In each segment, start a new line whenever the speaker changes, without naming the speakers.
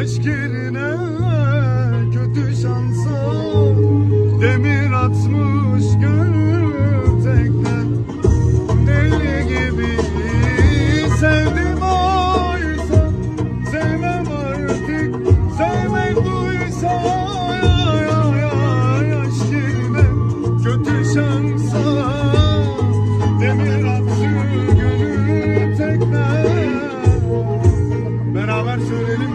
Aşk yerine kötü şansa demir atmış gönül tekten Deli gibi sevdim oysa sevmem artık sevmek duysa ay, ay, ay, aşk kötü şansa demir attı gönül tekten Beraber söyleyelim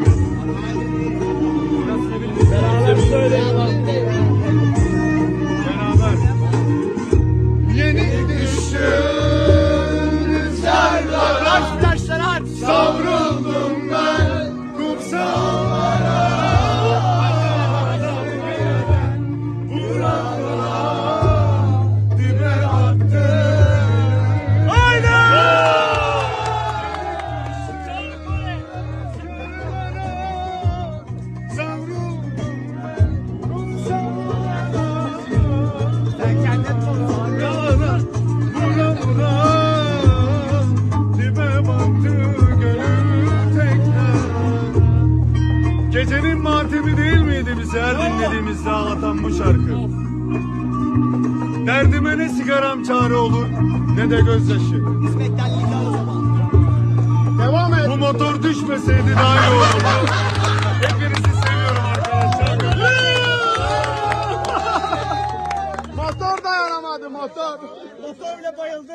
dinlediğimizde ağlatan bu şarkı? Derdime ne sigaram çare olur ne de gözyaşı
Hizmettenlik al o zaman.
Devam et Bu motor düşmeseydi daha iyi olurdu Hepinizi seviyorum arkadaşlar
Motor dayanamadı motor.
Motor bile bayıldı.